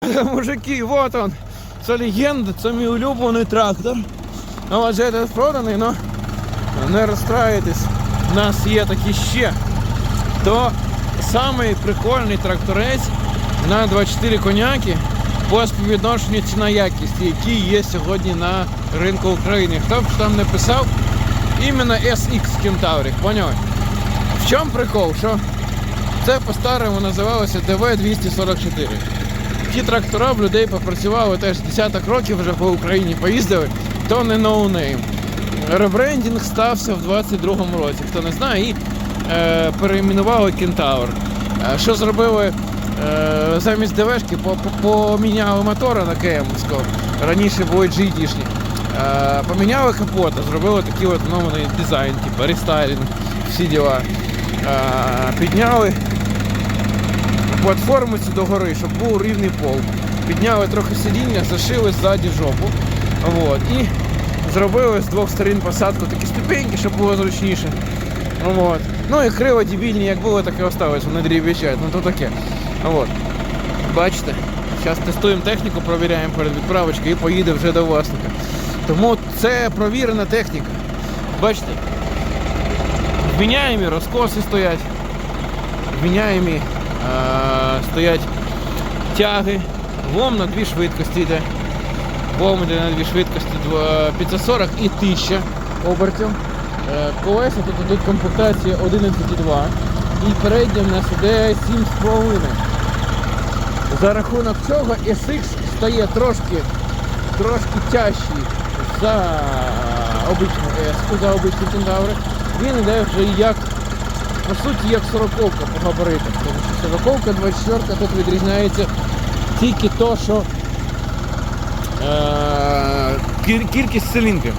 Мужики, вот он. Це легенда, це мій улюблений трактор. Ну, вже этот проданий, но не розстраюйтесь. У нас є такі ще. То самий прикольний тракторець на 24 коняки по співвідношенню ціна якість, який є сьогодні на ринку України. Хто б там не писав, іменно SX Кентаврик, поняв? В чому прикол? Що це по-старому називалося ДВ-244. Ті трактора в людей попрацювали теж десяток років вже по Україні поїздили, то не ноунейм. Ребрендінг стався в 22-му році, хто не знає, і е, перейменували Кентавр. Е, що зробили е, замість ДВшки, по- по- поміняли мотора на КМського. Раніше були GT-шні. Е, поміняли капота, зробили такий от новий дизайн, типу рестайлінг, всі діла. Е, підняли платформу цю догори, щоб був рівний пол. Підняли трохи сидіння, зашили ззаді жопу. От. І зробили з двох сторін посадку такі ступеньки, щоб було зручніше. От. Ну і крила дебільні, як було, так і осталось, вони дріб'ячають. Ну то таке. От. Бачите, зараз тестуємо техніку, провіряємо перед відправочкою і поїде вже до власника. Тому це провірена техніка. Бачите, вміняємі розкоси стоять, вміняємі стоять тяги, лом на дві швидкості йде. Лом йде на дві швидкості 540 і 1000 обертів. Е, Колеса тут йдуть комплектації 11,2 і передня в нас іде 7,5. За рахунок цього SX стає трошки, трошки тяжчий за обичну S, за обичні кентаври. Він іде вже як, по суті, як 40 по габаритах. Тому що 40 24 тут відрізняється тільки то, що е, кіль- кількість циліндрів.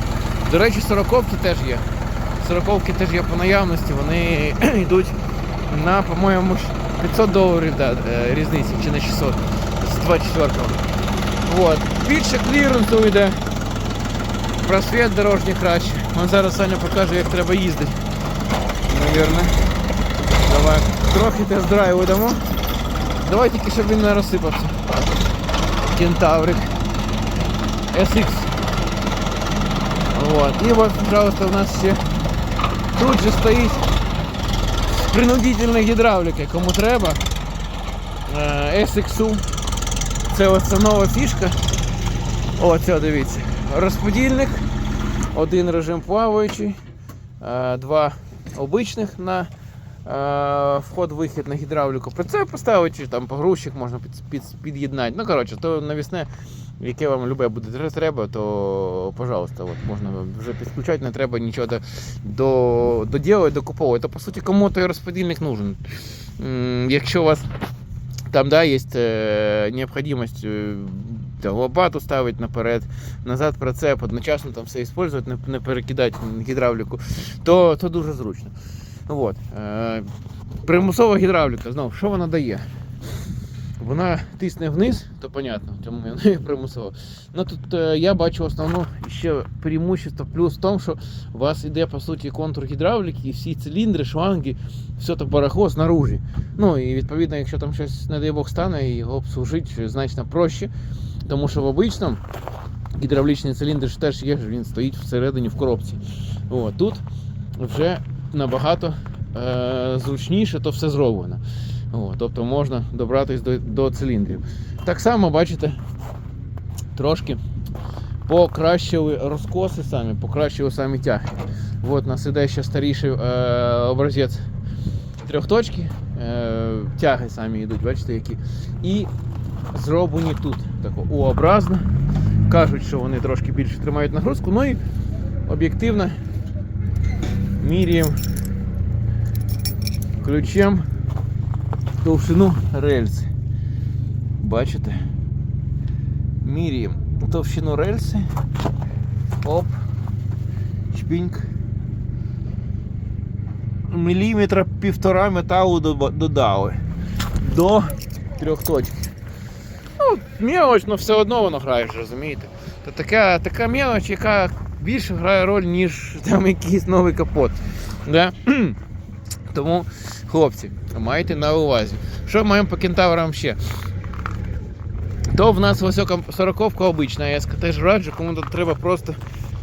До речі, 40 теж є. 40 теж є по наявності, вони йдуть на, по-моєму, 500 доларів да, е, різниці, чи на 600 з 24-го. Вот. Більше кліренсу йде. Просвіт дорожній краще. Вон зараз Саня покаже, як треба їздити. Навірно. Давай. Трохи тест-драйву дамо. Давай тільки, щоб він не розсипався. Кентаврик. SX. Вот. І от, пожалуйста, у нас ще тут же стоїть принудительна гідравліка, кому треба. Е, SX. Це ось нова фішка. О, дивіться. Розподільник, один режим плаваючий, е, два обичних на е, вход-вихід на гідравліку. Прицеп поставити, там погрузчик можна під, під, під'єднати. Ну, коротше, то навісне, яке вам любе буде треба, то пожалуйста, от, можна вже підключати, не треба нічого до, до, доділувати, докуповувати. То по суті кому той розподільник нужен. Якщо у вас там да, є е, необхідність е, лопату ставити наперед, назад прицеп, одночасно там все використовувати, не, не перекидати гідравліку, то, то дуже зручно. От. Е, примусова гідравліка, знову, що вона дає? Вона тисне вниз, то понятно, тому вона і примусова. Ну тут е, я бачу основну ще преимущество плюс в тому, що у вас іде по суті контур гідравліки, і всі циліндри, шланги, все то барахло знаружі. Ну і відповідно, якщо там щось, не дай Бог, стане, його обслужити значно проще. Тому що в обичному гідравлічний циліндр теж є, він стоїть всередині в коробці. О, тут вже набагато е, зручніше то все зроблено. О, тобто можна добратися до, до циліндрів. Так само, бачите, трошки покращили розкоси самі, покращили самі тяги. От нас іде ще старіший е, образець трьохточки, е, тяги самі йдуть, бачите, які. І зроблені тут тако У-образно. Кажуть, що вони трошки більше тримають нагрузку, ну і об'єктивно міряємо ключем товщину рельси. Бачите? Міряємо товщину рельси. Оп. Шпіньк. Міліметра півтора металу додали. До трьох точок. Ну, мелоч, але все одно воно грає, розумієте? То така, така мелоч, яка більше грає роль, ніж там якийсь новий капот. Да? Тому, хлопці, майте на увазі. Що маємо по кентаврам ще? то в нас висока сороковка обична. Я теж раджу, кому тут треба просто.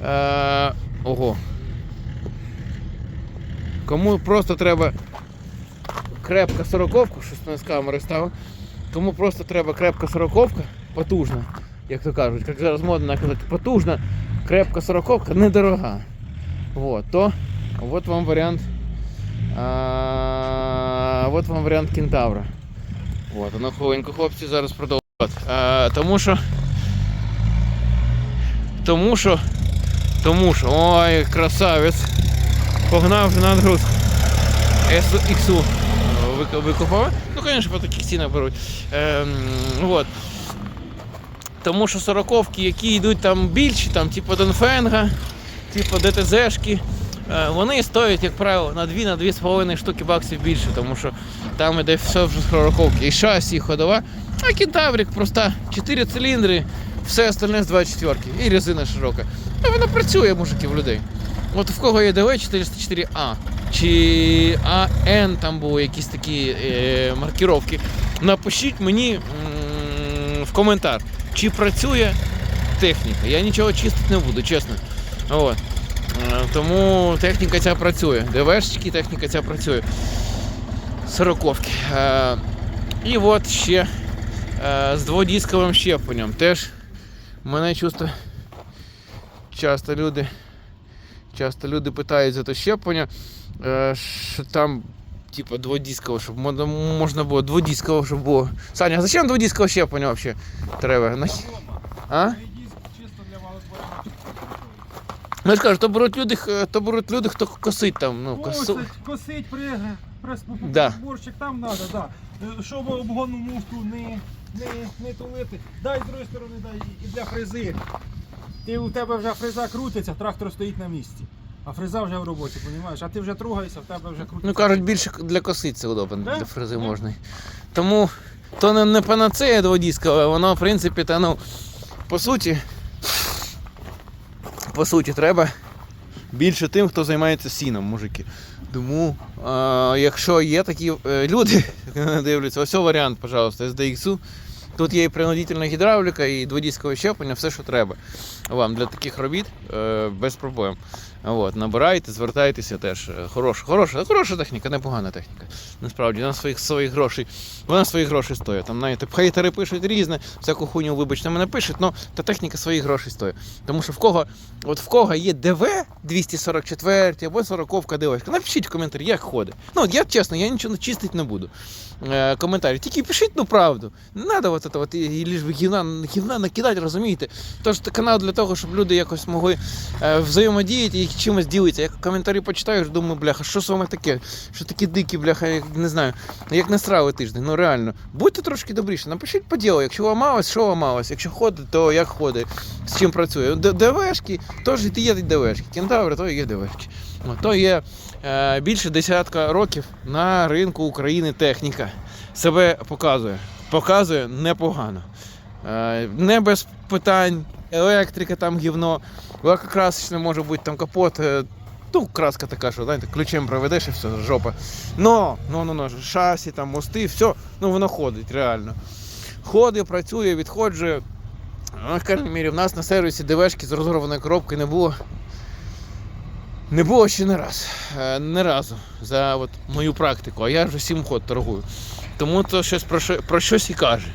Е, ого. Кому просто треба крепка сороковка, щось не з камери став. Кому просто треба крепка сороковка, потужна, як то кажуть, як зараз модно казати, потужна, крепка сороковка, недорога. Вот, то от вам варіант. А, от вам варіант кентавра. От, а ну хвилинку, хлопці, зараз продовжувати. Тому що. Тому що. Тому що. Ой, красавець. Погнав на нагрузку. SXU вик- викупав. Ну, звісно, по таких цінах беруть. Ем, от. Тому що сороковки, які йдуть там більші, там, типу Донфенга, типу ДТЗшки, е, вони стоять, як правило, на 2 на 2,5 штуки баксів більше, тому що там іде все вже з сороковки. І шасі, ходова. А кентаврик проста, 4 циліндри, все остальне з 24 і резина широка. Ну, вона працює, мужики, в людей. От в кого є ДВ 404А чи АН, там були якісь такі е, маркіровки. Напишіть мені м, в коментар, чи працює техніка. Я нічого чистити не буду, чесно. От. Е, Тому техніка ця працює. ДВшечки, техніка ця працює. Сороковки. Е, І от ще е, з дводісковим щепленням. Теж мене чувство часто люди. Часто люди питають за те щеплення, е, що там, типу, дводіскове, щоб можна, було дводіскове, щоб було. Саня, а зачем дводіскове щеплення взагалі треба? Нах- А? Ну я ж кажу, то беруть люди, то беруть люди, хто косить там. Ну, косу... Косить, косить, при, прес, Да. борщик там треба, да. Щоб обгонну муфту не, не, не тулити. Дай з другої сторони, дай і для фрези. Ти у тебе вже фреза крутиться, трактор стоїть на місці. А фреза вже в роботі, розумієш? А ти вже тругаєшся, в тебе вже крутиться. Ну кажуть, більше для косить це удобно, Да? для фрези можна. Тому то не, не панацея дводіскове, воно, в принципі, та ну, по суті, по суті, треба більше тим, хто займається сіном, мужики. Тому, е, якщо є такі е, люди, які дивляться, ось варіант, пожалуйста, SDX. Тут є і принудительна гідравліка, і дводіскове щеплення, все, що треба вам для таких робіт е, без проблем. От, набирайте, звертайтеся теж. Хороша, хороша, хороша техніка, непогана техніка. Насправді, вона своїх своїх грошей, вона своїх грошей стоїть. Там знаєте, хейтери пишуть різне, всяку хуйню, вибачте, мене пишуть, але та техніка своїх грошей стоїть. Тому що в кого, от в кого є ДВ 244 або 40 ДВ, напишіть в коментарі, як ходить. Ну, от я чесно, я нічого чистити не буду. Е, коментарі. Тільки пишіть ну правду. Не треба це от, і, лиш би гівна, гівна накидати, розумієте? Тож канал для того, щоб люди якось могли е, взаємодіяти і чимось ділитися. Я коментарі почитаю, думаю, бляха, що з вами таке? Що такі дикі, бляха, як не знаю, як насрали тиждень. Ну реально. Будьте трошки добріші, напишіть по ділу, якщо ламалось, що ламалось, якщо ходить, то як ходить, з чим працює. ДВшки, теж і є ДВшки. Кентаври, то є ДВшки. То є е, більше десятка років на ринку України техніка. Себе показує. Показує непогано. Е, не без питань, електрика там гівно, лакокрасочне може бути там капот. е, Ну, краска така, що знаєте, ключем проведеш і все, жопа. Но, ну, ну, ну, шасі, там, мости, все, ну воно ходить реально. Ходить, працює, відходжує. Ну, в крайній мірі, в нас на сервісі ДВшки з розорваної коробки не було. Не було ще не раз. Е, Не разу за от мою практику, а я вже сім ход торгую. Тому то щось про, що- про щось і каже.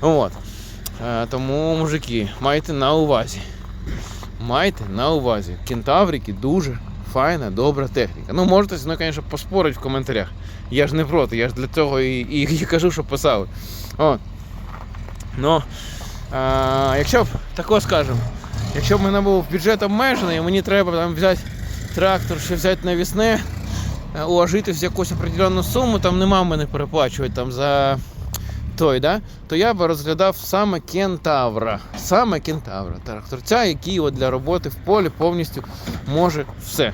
От. Е, Тому, мужики, майте на увазі. Майте на увазі. Кентаврики дуже файна, добра техніка. Ну, можете мною, звісно, поспорити в коментарях. Я ж не проти, я ж для цього і, і, і кажу, що писали. От. Ну, а, якщо б тако скажемо, якщо б мене був бюджет обмежений, і мені треба там взяти трактор, ще взяти навісне, е, уложитись в якусь определенну суму, там нема мене переплачувати там за той, да? то я би розглядав саме кентавра. Саме кентавра. Тракторця, який от для роботи в полі повністю може все.